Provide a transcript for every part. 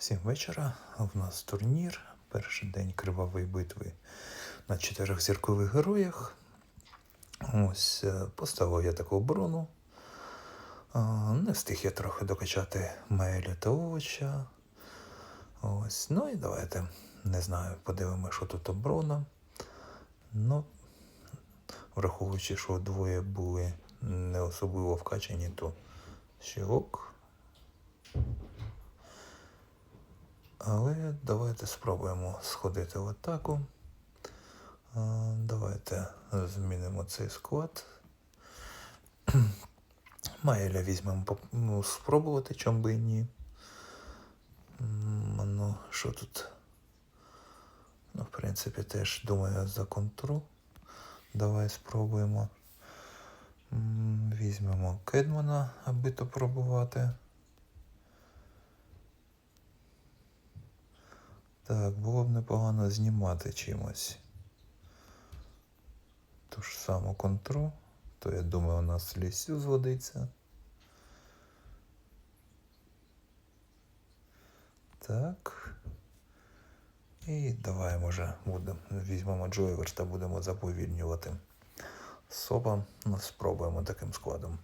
Всім вечора. У нас турнір. Перший день кривавої битви на чотирьох зіркових героях. Ось е, поставив я таку оборону. Не встиг я трохи докачати Меля та овоча. Ось. Ну і давайте. Не знаю, подивимося, що тут оборона. Ну, враховуючи, що двоє були не особливо вкачані, то ще ок. Але давайте спробуємо сходити в атаку. Давайте змінимо цей склад. Майеля візьмемо ну, спробувати, чом би і ні. Ну, що тут? Ну, в принципі, теж думаю за контру. Давай спробуємо. Візьмемо Кедмана, аби то пробувати. Так, було б непогано знімати чимось. Ту ж саму контру, то я думаю, у нас лісю згодиться. Так. І давай, може, будемо. Візьмемо Джойверс та будемо заповільнювати. Соба, ну, спробуємо таким складом.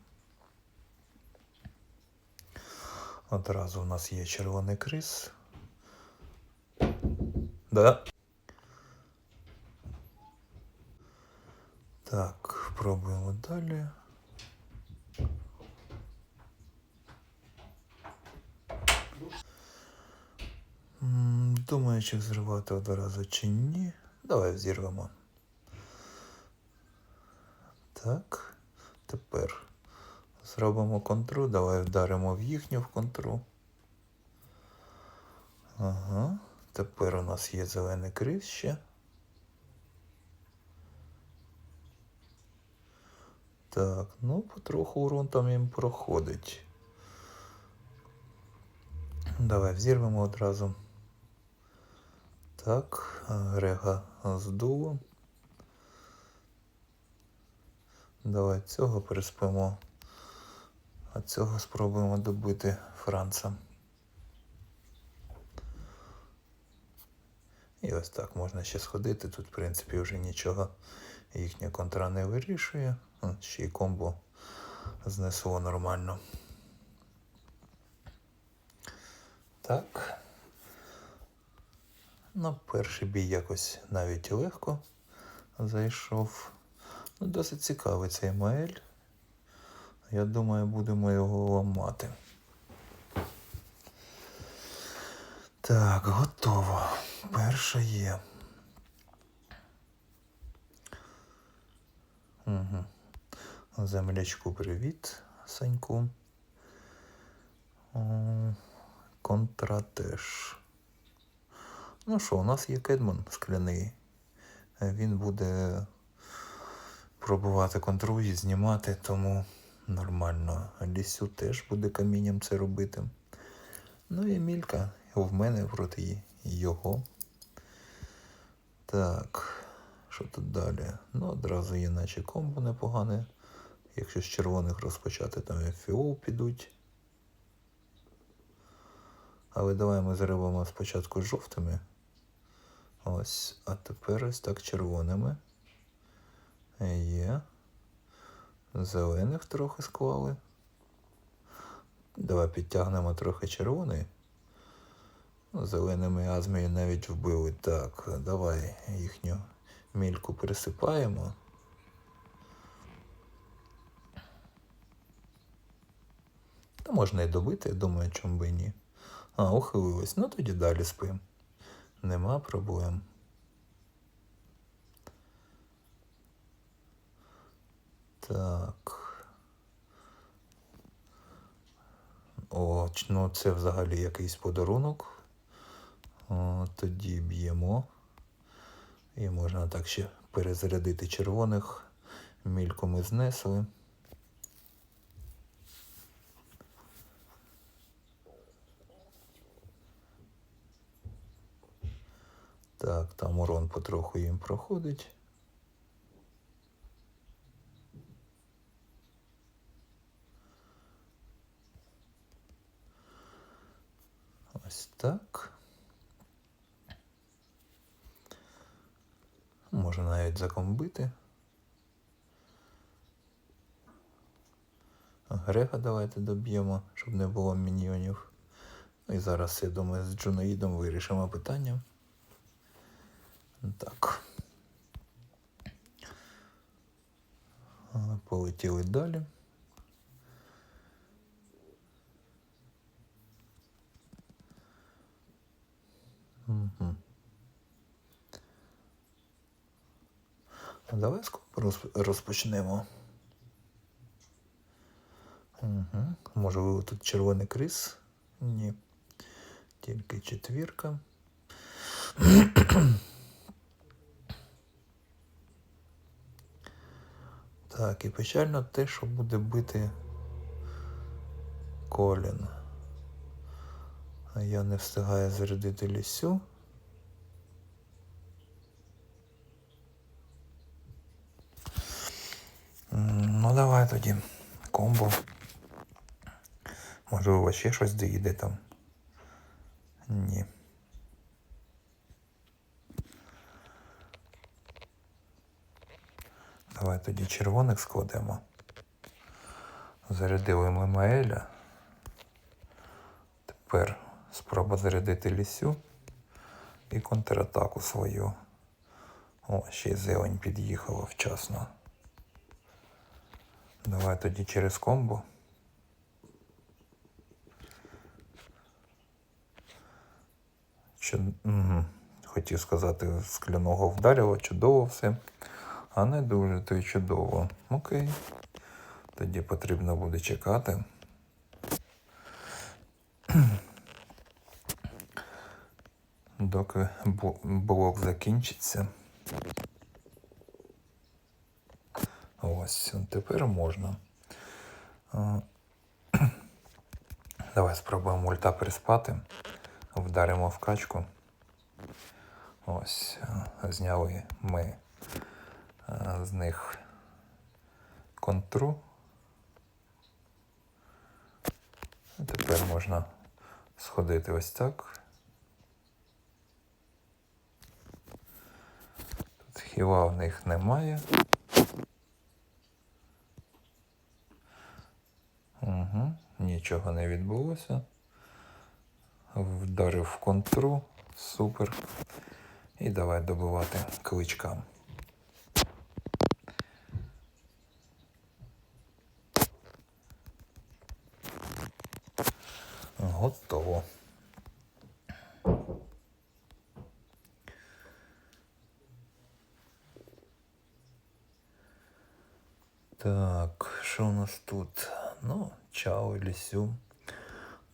Одразу у нас є червоний крис. Да. Так, пробуємо далі. Думаю, чи взривати одразу чи ні. Давай взірвемо. Так. Тепер зробимо контру. Давай вдаримо в їхню в контру. Ага. Тепер у нас є зелений крис ще. Так, ну потроху урон там їм проходить. Давай взірвемо одразу. Так, Грега здуло. Давай цього переспимо. А цього спробуємо добити Франца. Ось так можна ще сходити. Тут, в принципі, вже нічого їхня контра не вирішує. Ще й комбо знесло нормально. Так. Ну, перший бій якось навіть легко зайшов. Ну, досить цікавий цей Маель. Я думаю, будемо його ламати. Так, готово. Перша є. Угу. Землячку привіт, Саньку. Контра теж. Ну що, у нас є Кедман скляний. Він буде пробувати контру і знімати, тому нормально. Лісю теж буде камінням це робити. Ну і мілька в мене проти його. Так, що тут далі? Ну, одразу є наче комбо непогане. Якщо з червоних розпочати, там FPO підуть. Але давай ми зробимо спочатку жовтими. Ось, а тепер ось так червоними. Є. Зелених трохи склали. Давай підтягнемо трохи червоний. Зеленими азмію навіть вбили. Так, давай їхню мільку пересипаємо. Та можна і добити, я думаю, чому би ні. А, ухилилось. Ну тоді далі спим. Нема проблем. Так. О, ну це взагалі якийсь подарунок. О, тоді б'ємо. І можна так ще перезарядити червоних. Мільку ми знесли. Так, там урон потроху їм проходить. Ось так. Можна навіть закомбити. Грега давайте доб'ємо, щоб не було міньйонів. І зараз, я думаю, з Джунаїдом вирішимо питання. Так. Полетіли далі. Угу. Давай скоро розпочнемо. Угу. Може, тут червоний крис? Ні. Тільки четвірка. Так, і печально те, що буде бити Колін. Я не встигаю зарядити лісю. Тоді. Комбо. Можливо, ще щось доїде там. Ні. Давай тоді червоних складемо. Зарядили ми Маеля. Тепер спроба зарядити лісю і контратаку свою. О, ще й зелень під'їхала вчасно. Давай тоді через комбо. Чуд... Угу. Хотів сказати, скляного вдарило, чудово все. А не дуже то й чудово. Окей. Тоді потрібно буде чекати. Доки блок закінчиться. Ось, тепер можна. Давай спробуємо ульта приспати. Вдаримо в качку. Ось, зняли ми з них контру. Тепер можна сходити ось так. Тут хіла в них немає. Угу, нічого не відбулося. Вдарив в контру. Супер. І давай добивати кличкам. Готово. Так, що у нас тут? Ну, чао, лісю.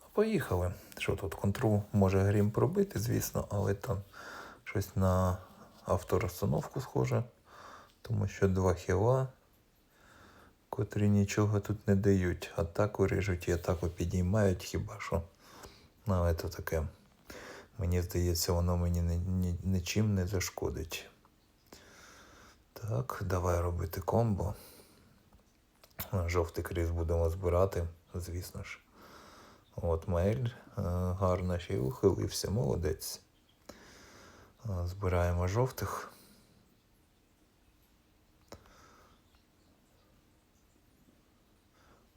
Ну, Поїхали. Що тут? Контру може грім пробити, звісно, але там щось на авторозстановку схоже. Тому що два хіла, котрі нічого тут не дають. Атаку режуть і атаку підіймають хіба що. Ну, але це таке. Мені здається, воно мені ні, ні, нічим не зашкодить. Так, давай робити комбо. Жовтий кріс будемо збирати, звісно ж. От Маель е, гарно ще й ухилився, молодець. Е, Збираємо жовтих.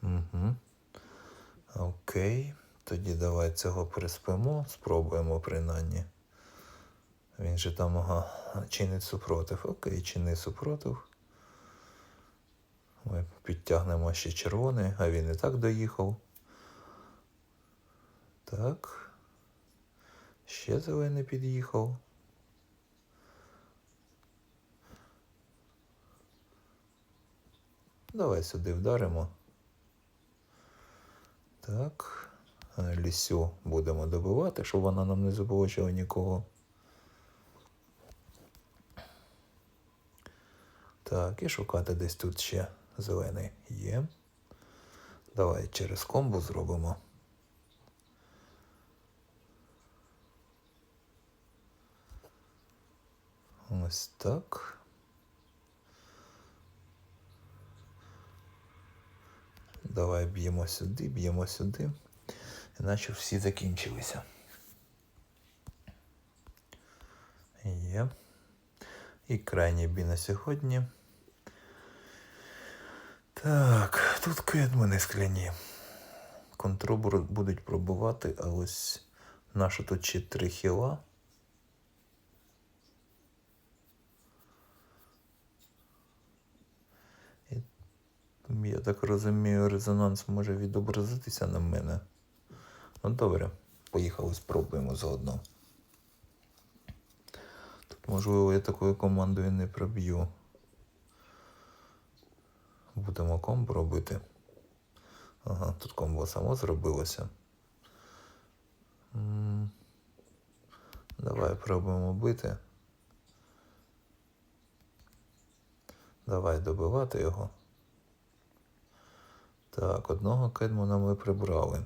Угу. Окей. Тоді давай цього приспимо, спробуємо принаймні. Він же там ага, чинить супротив. Окей, чини супротив. Ми підтягнемо ще червоний, а він і так доїхав. Так. Ще зелений під'їхав. Давай сюди вдаримо. Так. Лісю будемо добивати, щоб вона нам не заблочила нікого. Так, і шукати десь тут ще Зелений є. Давай через комбо зробимо. Ось так. Давай б'ємо сюди, б'ємо сюди, іначе всі закінчилися. Є. І крайній бій на сьогодні. Так, тут кедмани скляні. Контру будуть пробувати, а ось наша тут ще три хіла. Я так розумію, резонанс може відобразитися на мене. Ну добре, поїхали, спробуємо заодно. Тут, можливо, я такою командою не проб'ю. Будемо комбо робити. Ага, тут комбо само зробилося. Давай пробуємо бити. Давай добивати його. Так, одного кедмона ми прибрали.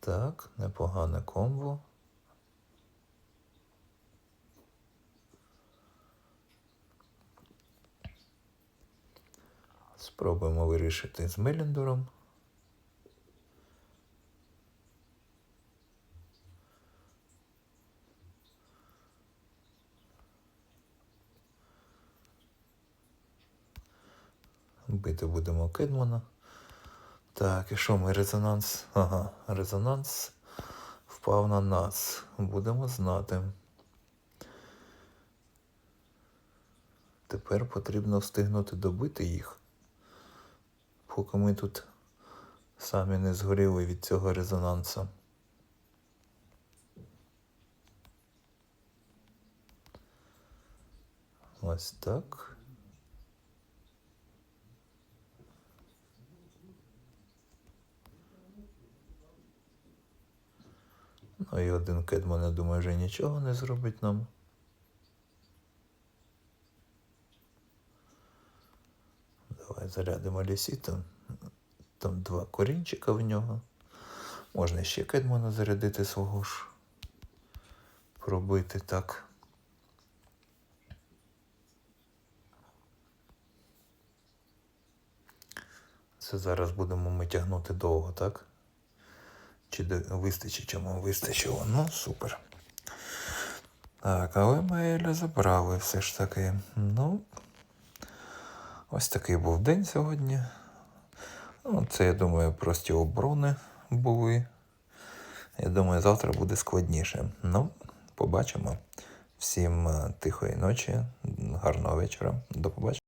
Так, непогане комбо. Спробуємо вирішити з Меліндором. Бити будемо Кедмана. Так, і що ми резонанс? Ага, резонанс впав на нас. Будемо знати. Тепер потрібно встигнути добити їх, поки ми тут самі не згоріли від цього резонансу. Ось так. Ну і один кедман, я думаю, вже нічого не зробить нам. Давай зарядимо лісітом. Там два корінчика в нього. Можна ще кедмана зарядити свого ж. Пробити так. Це зараз будемо ми тягнути довго, так? Чи вистачить, чому вистачило? Ну, супер. Так, але Маеля забрали все ж таки. Ну, ось такий був день сьогодні. Ну, це, я думаю, прості оборони були. Я думаю, завтра буде складніше. Ну, побачимо. Всім е, тихої ночі, гарного вечора. До побачення.